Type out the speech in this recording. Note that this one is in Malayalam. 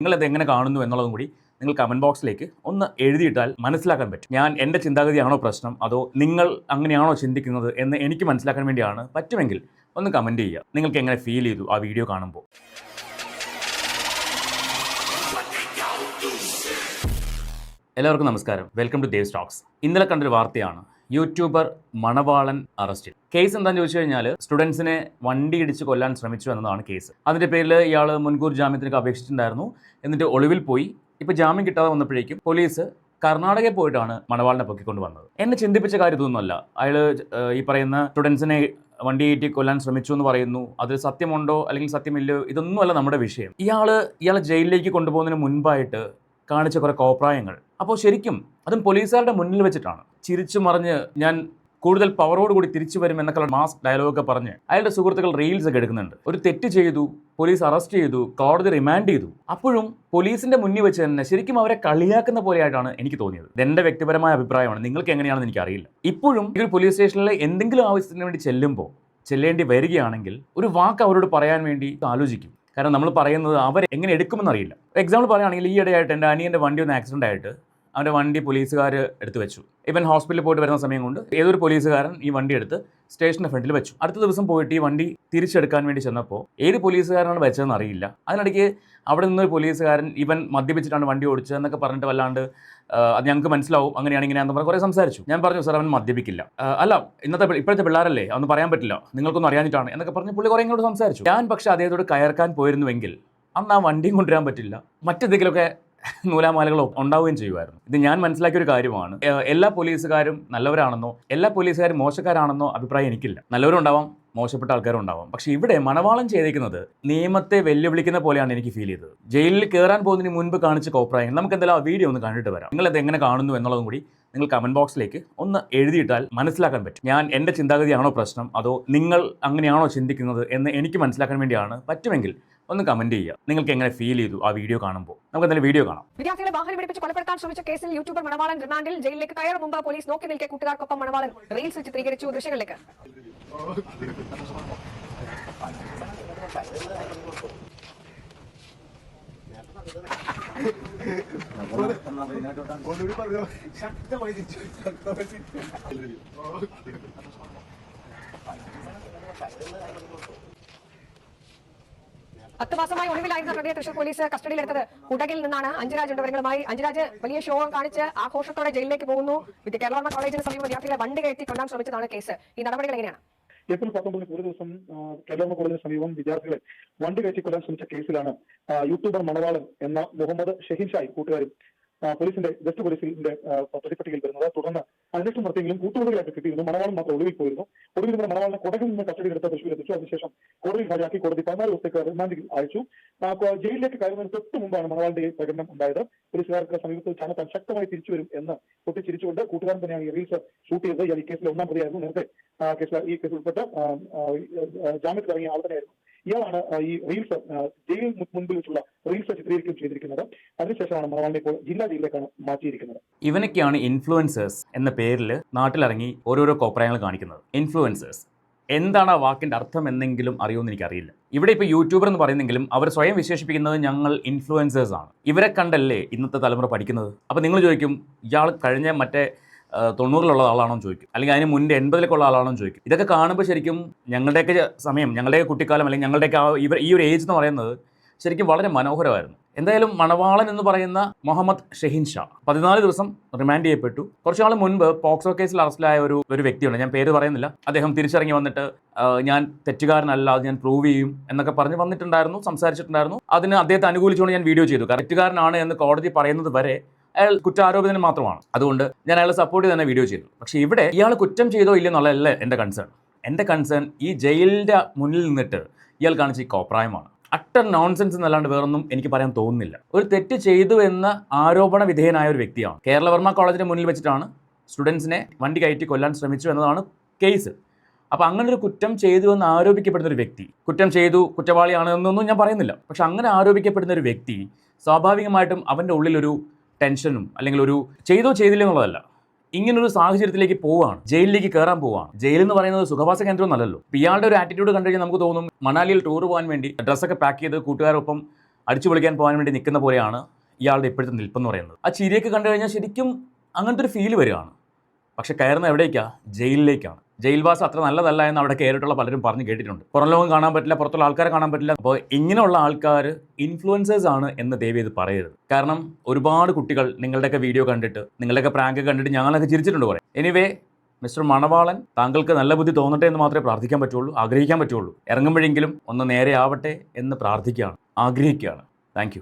നിങ്ങളത് എങ്ങനെ കാണുന്നു എന്നുള്ളതും കൂടി നിങ്ങൾ കമന്റ് ബോക്സിലേക്ക് ഒന്ന് എഴുതിയിട്ടാൽ മനസ്സിലാക്കാൻ പറ്റും. ഞാൻ എന്റെ ചിന്താഗതിയാണോ പ്രശ്നം? അതോ നിങ്ങൾ അങ്ങനെയാണോ ചിന്തിക്കുന്നത് എന്ന് എനിക്ക് മനസ്സിലാക്കാൻ വേണ്ടിയാണ് പറ്റുമെങ്കിൽ ഒന്ന് കമന്റ് ചെയ്യുക. നിങ്ങൾക്ക് എങ്ങനെ ഫീൽ ചെയ്തു ആ വീഡിയോ കാണുമ്പോൾ? എല്ലാവർക്കും നമസ്കാരം. വെൽക്കം ടു ദേവ് സ്റ്റോക്സ് ഇന്നലെ കണ്ടൊരു വാർത്തയാണ് യൂട്യൂബർ മണവാളൻ അറസ്റ്റിൽ. കേസ് എന്താണെന്ന് ചോദിച്ചു കഴിഞ്ഞാൽ സ്റ്റുഡൻസിനെ വണ്ടി ഇടിച്ച് കൊല്ലാൻ ശ്രമിച്ചു എന്നതാണ് കേസ്. അതിന്റെ പേരിൽ ഇയാൾ മുൻകൂർ ജാമ്യത്തിനൊക്കെ അപേക്ഷിച്ചിട്ടുണ്ടായിരുന്നു. എന്നിട്ട് ഒളിവിൽ പോയി. ഇപ്പോൾ ജാമ്യം കിട്ടാതെ വന്നപ്പോഴേക്കും പോലീസ് കർണാടകയിൽ പോയിട്ടാണ് മണവാളിനെ പൊക്കിക്കൊണ്ട് വന്നത്. എന്നെ ചിന്തിപ്പിച്ച കാര്യം ഇതൊന്നുമല്ല. അയാൾ ഈ പറയുന്ന സ്റ്റുഡൻസിനെ വണ്ടി കയറ്റി കൊല്ലാൻ ശ്രമിച്ചു എന്ന് പറയുന്നു. അതിൽ സത്യമുണ്ടോ? അല്ലെങ്കിൽ സത്യമില്ലയോ? ഇതൊന്നുമല്ല നമ്മുടെ വിഷയം. ഇയാൾ ഇയാളെ ജയിലിലേക്ക് കൊണ്ടുപോകുന്നതിന് മുൻപായിട്ട് കാണിച്ച കുറെ കോപ്രായങ്ങൾ. അപ്പോൾ ശരിക്കും അതും പോലീസുകാരുടെ മുന്നിൽ വെച്ചിട്ടാണ്. ചിരിച്ചു മറിഞ്ഞ് ഞാൻ കൂടുതൽ പവറോട് കൂടി തിരിച്ചു വരും എന്നൊക്കെ മാസ് ഡയലോഗൊക്കെ പറഞ്ഞ് അയാളുടെ സുഹൃത്തുക്കൾ റീൽസ് ഒക്കെ എടുക്കുന്നുണ്ട്. ഒരു തെറ്റ് ചെയ്തു പോലീസ് അറസ്റ്റ് ചെയ്തു കോടതി റിമാൻഡ് ചെയ്തു. അപ്പോഴും പോലീസിന്റെ മുന്നിൽ വെച്ച് തന്നെ ശരിക്കും അവരെ കളിയാക്കുന്ന പോലെയായിട്ടാണ് എനിക്ക് തോന്നിയത്. ഇതെന്റെ വ്യക്തിപരമായ അഭിപ്രായമാണ്. നിങ്ങൾക്ക് എങ്ങനെയാണെന്ന് എനിക്കറിയില്ല. ഇപ്പോഴും ഈ ഒരു പോലീസ് സ്റ്റേഷനിലെ എന്തെങ്കിലും ആവശ്യത്തിന് വേണ്ടി ചെല്ലുമ്പോൾ ചെല്ലേണ്ടി വരികയാണെങ്കിൽ ഒരു വാക്ക് അവരോട് പറയാൻ വേണ്ടി ആലോചിക്കും. കാരണം നമ്മൾ പറയുന്നത് അവർ എങ്ങനെ എടുക്കുമെന്ന് അറിയില്ല. എക്സാമ്പിൾ പറയുകയാണെങ്കിൽ ഈ ഇടയായിട്ട് എന്റെ അനിയന്റെ വണ്ടി ഒന്ന് ആക്സിഡന്റ് ആയിട്ട് അവന്റെ വണ്ടി പോലീസുകാർ എടുത്ത് വെച്ചു. ഇവൻ ഹോസ്പിറ്റലിൽ പോയിട്ട് വരുന്ന സമയം കൊണ്ട് ഏതൊരു പോലീസുകാരൻ ഈ വണ്ടി എടുത്ത് സ്റ്റേഷന്റെ ഫ്രണ്ടിൽ വെച്ചു. അടുത്ത ദിവസം പോയിട്ട് ഈ വണ്ടി തിരിച്ചെടുക്കാൻ വേണ്ടി ചെന്നപ്പോൾ ഏത് പോലീസുകാരനാണ് വെച്ചതെന്ന് അറിയില്ല. അതിനിടയ്ക്ക് അവിടെ നിന്നൊരു പോലീസുകാരൻ ഇവൻ മദ്യപിച്ചിട്ടാണ് വണ്ടി ഓടിച്ചത് എന്നൊക്കെ പറഞ്ഞിട്ട് വല്ലാണ്ട് അത് ഞങ്ങൾക്ക് മനസ്സിലാവും അങ്ങനെയാണ് ഇങ്ങനെയാണെന്ന് പറഞ്ഞ് കുറേ സംസാരിച്ചു. ഞാൻ പറഞ്ഞു സാർ അവൻ മദ്യപിക്കില്ല. അല്ല ഇന്നത്തെ ഇപ്പോഴത്തെ പിള്ളേരല്ലേ അതൊന്നും പറയാൻ പറ്റില്ല നിങ്ങൾക്കൊന്നും അറിയാഞ്ഞിട്ടാണ് എന്നൊക്കെ പറഞ്ഞ് പുള്ളി കുറേ ഇങ്ങോട്ട് സംസാരിച്ചു. ഞാൻ പക്ഷേ അദ്ദേഹത്തോട് കയർക്കാൻ പോയിരുന്നുവെങ്കിൽ അന്ന് ആ വണ്ടിയും കൊണ്ടുവരാൻ പറ്റില്ല. മറ്റെന്തെങ്കിലുമൊക്കെ നൂലാമാലകളോ ഉണ്ടാവുകയും ചെയ്യുമായിരുന്നു. ഇത് ഞാൻ മനസ്സിലാക്കിയ ഒരു കാര്യമാണ് എല്ലാ പോലീസുകാരും നല്ലവരാണെന്നോ എല്ലാ പോലീസുകാരും മോശക്കാരാണെന്നോ അഭിപ്രായം എനിക്കില്ല. നല്ലവരുണ്ടാവാം മോശപ്പെട്ട ആൾക്കാരും ഉണ്ടാവാം പക്ഷേ ഇവിടെ മണവാളം ചെയ്തേക്കുന്നത് നിയമത്തെ വെല്ലുവിളിക്കുന്ന പോലെയാണ് എനിക്ക് ഫീൽ ചെയ്തത്. ജയിലിൽ കയറാൻ പോകുന്നതിന് മുൻപ് കാണിച്ച കോപ്രായം നമുക്ക് എന്തായാലും ആ വീഡിയോ ഒന്ന് കണ്ടിട്ട് വരാം. നിങ്ങൾ ഇത് എങ്ങനെ കാണുന്നു എന്നുള്ളതും കൂടി നിങ്ങൾ കമന്റ് ബോക്സിലേക്ക് ഒന്ന് എഴുതിയിട്ടാൽ മനസ്സിലാക്കാൻ പറ്റും. ഞാൻ എന്റെ ചിന്താഗതിയാണോ പ്രശ്നം? അതോ നിങ്ങൾ അങ്ങനെയാണോ ചിന്തിക്കുന്നത് എന്ന് എനിക്ക് മനസ്സിലാക്കാൻ വേണ്ടിയാണ് പറ്റുമെങ്കിൽ ഒന്ന് കമന്റ് ചെയ്യുക. നിങ്ങൾക്ക് എങ്ങനെ ഫീൽ ചെയ്തു ആ വീഡിയോ കാണുമ്പോൾ? നമുക്ക് എന്തായാലും വീഡിയോ കാണാം. വിദ്യാർത്ഥികളെ വാഹനം പിടിപ്പിച്ച് കൊലപ്പെടുത്താൻ ശ്രമിച്ച കേസിൽ യൂട്യൂബർ മണവാളൻ റിമാൻഡിൽ ജയിലിലേക്ക് കയറും മുമ്പ് പോലീസ് നോക്കി നിൽക്കെ കൂട്ടുകാർക്കൊപ്പം മണവാളൻ റീൽസ് ചിത്രീകരിച്ചു ദൃശ്യങ്ങളിലേക്ക്. ശക്തമായി പത്ത് മാസമായി ഒളിവിലായിരുന്ന പ്രതിയെ തൃശൂർ പോലീസ് കസ്റ്റഡിയിലെടുത്തത് കുടകിൽ നിന്നാണ്. അഞ്ചുരാജ് ഉണ്ട് അഞ്ജരാജ് വലിയ ഷോ കാണിച്ച് ആഘോഷത്തോടെ ജയിലിലേക്ക് പോകുന്നു. കേരള കോളേജിന് സമീപം വിദ്യാർത്ഥികളെ വണ്ടി കയറ്റി കൊല്ലാൻ ശ്രമിച്ചതാണ് കേസ്. ഈ നടപടികൾ എങ്ങനെയാണ്? ഏപ്രിൽ പത്തൊമ്പതിന് ഒരു ദിവസം കേരള കോളേജിന് സമീപം വിദ്യാർത്ഥികളെ വണ്ടി കയറ്റി ശ്രമിച്ച കേസിലാണ് യൂട്യൂബർ മണവാളൻ എന്ന മുഹമ്മദ് ഷഹീൻ ഷായി കൂട്ടുകാരും പോലീസിന്റെ ജസ്റ്റ് പോലീസിന്റെ പ്രതിപട്ടികയിൽ വരുന്നത് തുടർന്ന് അന്വേഷണം നടത്തിയെങ്കിലും കൂട്ടുകൂടികളൊക്കെ കിട്ടിയിരുന്നു. മണവാളം മാത്രം ഒളിവിൽ പോയിരുന്നു. ഒടുവിൽ നിന്ന് മണവാളിനെ കൊടകിൽ നിന്ന് കസ്റ്റഡിയിലെടുത്ത തൃശ്ശൂർ എത്തിച്ചു. അതിനുശേഷം കോടതിയിൽ ഹാജരാക്കി കോടതി പതിനാല് ദിവസത്തേക്ക് റിമാൻഡിൽ അയച്ചു. ജയിലിലേക്ക് കയറുന്നതിന് തൊട്ട് മുമ്പാണ് മണവാളിന്റെ പ്രകടനം ഉണ്ടായത്. പോലീസുകാർക്ക് സമീപത്ത് ചാനത്താൻ ശക്തമായി തിരിച്ചു വരും എന്ന് പൊട്ടിച്ചിരിച്ചുകൊണ്ട് കൂട്ടുകാരൻ തന്നെയാണ് ഈ റീൽസ് ഷൂട്ട് ചെയ്തത്. ഈ കേസിലെ ഒന്നാം പ്രതിയായിരുന്നു. നേരത്തെ ഈ കേസിൽ ഉൾപ്പെട്ട് ജാമ്യത്തിൽ ഇറങ്ങിയ ആൾ തന്നെയായിരുന്നു. ഇയാളാണ് ഈ റീൽസ് ജയിൽ മുൻപിൽ വെച്ചുള്ള റീൽസ് ചിത്രീകരിക്കുകയും ചെയ്തിരിക്കുന്നത്. അതിനുശേഷമാണ് മണവാളിനെ ഇപ്പോൾ ജില്ലാ ജയിലിലേക്കാണ് മാറ്റിയിരിക്കുന്നത്. ഇവനൊക്കെയാണ് ഇൻഫ്ലുവൻസേഴ്സ് എന്ന പേരിൽ നാട്ടിലിറങ്ങി ഓരോരോ കോപ്രായങ്ങൾ കാണിക്കുന്നത്. ഇൻഫ്ലുവൻസേഴ്സ് എന്താണ് ആ വാക്കിന്റെ അർത്ഥം എന്നെങ്കിലും അറിയുമെന്ന് എനിക്കറിയില്ല. ഇവിടെ ഇപ്പോൾ യൂട്യൂബർ എന്ന് പറയുന്നെങ്കിലും അവർ സ്വയം വിശേഷിപ്പിക്കുന്നത് ഞങ്ങൾ ഇൻഫ്ലുവൻസേഴ്സ് ആണ്. ഇവരെ കണ്ടല്ലേ ഇന്നത്തെ തലമുറ പഠിക്കുന്നത്? അപ്പോൾ നിങ്ങൾ ചോദിക്കും ഇയാൾ കഴിഞ്ഞ മറ്റേ തൊണ്ണൂറിലുള്ള ആളാണോ ചോദിക്കും. അല്ലെങ്കിൽ അതിന് മുൻപ് എൺപതിലൊക്കെ ഉള്ള ആളാണോ ചോദിക്കും. ഇതൊക്കെ കാണുമ്പോൾ ശരിക്കും ഞങ്ങളുടെയൊക്കെ സമയം ഞങ്ങളുടെയൊക്കെ കുട്ടിക്കാലം അല്ലെങ്കിൽ ഞങ്ങളുടെയൊക്കെ ഇവർ ഈ ഒരു ഏജ് എന്ന് പറയുന്നത് ശരിക്കും വളരെ മനോഹരമായിരുന്നു. എന്തായാലും മണവാളൻ എന്ന് പറയുന്ന മുഹമ്മദ് ഷെഹിൻ ഷാ പതിനാല് ദിവസം റിമാൻഡ് ചെയ്യപ്പെട്ടു. കുറച്ചു നാൾ മുൻപ് പോക്സോ കേസിൽ അറസ്റ്റിലായ ഒരു ഒരു വ്യക്തിയുണ്ട്. ഞാൻ പേര് പറയുന്നില്ല. അദ്ദേഹം തിരിച്ചിറങ്ങി വന്നിട്ട് ഞാൻ തെറ്റുകാരനല്ല അത് ഞാൻ പ്രൂവ് ചെയ്യും എന്നൊക്കെ പറഞ്ഞ് വന്നിട്ടുണ്ടായിരുന്നു സംസാരിച്ചിട്ടുണ്ടായിരുന്നു. അതിന് അദ്ദേഹത്തെ അനുകൂലിച്ചുകൊണ്ട് ഞാൻ വീഡിയോ ചെയ്തു. കാരണം തെറ്റുകാരനാണ് എന്ന് കോടതി പറയുന്നത് വരെ അയാൾ കുറ്റാരോപിതന് മാത്രമാണ്. അതുകൊണ്ട് ഞാൻ അയാളെ സപ്പോർട്ട് ചെയ്ത് തന്നെ വീഡിയോ ചെയ്തു. പക്ഷേ ഇവിടെ ഇയാൾ കുറ്റം ചെയ്തോ ഇല്ലെന്നുള്ളതല്ല എന്റെ കൺസേൺ എന്റെ കൺസേൺ ഈ ജയിലിന്റെ മുന്നിൽ നിന്നിട്ട് ഇയാൾ കാണിച്ച ഈ കോപ്രായമാണ്. അട്ടർ നോൺസെൻസ് എന്നല്ലാണ്ട് വേറൊന്നും എനിക്ക് പറയാൻ തോന്നുന്നില്ല. ഒരു തെറ്റ് ചെയ്തു എന്ന ആരോപണ വിധേയനായ ഒരു വ്യക്തിയാണ്. കേരളവർമ്മ കോളേജിന്റെ മുന്നിൽ വെച്ചിട്ടാണ് സ്റ്റുഡൻസിനെ വണ്ടി കയറ്റി കൊല്ലാൻ ശ്രമിച്ചു എന്നതാണ് കേസ്. അപ്പോൾ അങ്ങനെ ഒരു കുറ്റം ചെയ്തു എന്ന് ആരോപിക്കപ്പെടുന്ന ഒരു വ്യക്തി കുറ്റം ചെയ്തു കുറ്റവാളിയാണ് എന്നൊന്നും ഞാൻ പറയുന്നില്ല. പക്ഷെ അങ്ങനെ ആരോപിക്കപ്പെടുന്ന ഒരു വ്യക്തി സ്വാഭാവികമായിട്ടും അവന്റെ ഉള്ളിലൊരു ടെൻഷനും അല്ലെങ്കിൽ ഒരു ചെയ്തോ ചെയ്തില്ല എന്നുള്ളതല്ല. ഇങ്ങനൊരു സാഹചര്യത്തിലേക്ക് പോവാണ്. ജയിലിലേക്ക് കയറാൻ പോവാണ്. ജയിൽ എന്ന് പറയുന്നത് സുഖവാസ കേന്ദ്രം നല്ലല്ലോ ഇയാളുടെ ഒരു ആറ്റിറ്റ്യൂഡ് കണ്ടു കഴിഞ്ഞാൽ നമുക്ക് തോന്നും മണാലിയിൽ ടൂർ പോകാൻ വേണ്ടി ഡ്രസ്സൊക്കെ പാക്ക് ചെയ്ത് കൂട്ടുകാരൊപ്പം അടിച്ചു പൊളിക്കാൻ പോകാൻ വേണ്ടി നിൽക്കുന്ന പോലെയാണ് ഇയാളുടെ ഇപ്പോഴത്തെ നിൽപ്പെന്ന് പറയുന്നത്. ആ ചിരിയൊക്കെ കണ്ടു കഴിഞ്ഞാൽ ശരിക്കും അങ്ങനത്തെ ഒരു ഫീൽ വരികയാണ്. പക്ഷെ കയറുന്ന എവിടേക്കാണ് ജയിലിലേക്കാണ്. ജയിൽവാസം അത്ര നല്ലതല്ല എന്ന് അവിടെ കയറിയിട്ടുള്ള പലരും പറഞ്ഞ് കേട്ടിട്ടുണ്ട്. പുറം ലോകം കാണാൻ പറ്റില്ല പുറത്തുള്ള ആൾക്കാരെ കാണാൻ പറ്റില്ല. അപ്പോൾ ഇങ്ങനെയുള്ള ആൾക്കാർ ഇൻഫ്ലുവൻസേഴ്സ് ആണ് എന്ന് ദേവി ഇത് പറയരുത്. കാരണം ഒരുപാട് കുട്ടികൾ നിങ്ങളുടെയൊക്കെ വീഡിയോ കണ്ടിട്ട് നിങ്ങളുടെയൊക്കെ പ്രാങ്ക് കണ്ടിട്ട് ഞങ്ങളൊക്കെ ചിരിച്ചിട്ടുണ്ട് പറയും എനിവേ മിസ്റ്റർ മണവാളൻ താങ്കൾക്ക് നല്ല ബുദ്ധി തോന്നട്ടെ എന്ന് മാത്രമേ പ്രാർത്ഥിക്കാൻ പറ്റുള്ളൂ ആഗ്രഹിക്കാൻ പറ്റുള്ളൂ. ഇറങ്ങുമ്പോഴെങ്കിലും ഒന്ന് നേരെ ആവട്ടെ എന്ന് പ്രാർത്ഥിക്കുകയാണ് ആഗ്രഹിക്കുകയാണ്. താങ്ക്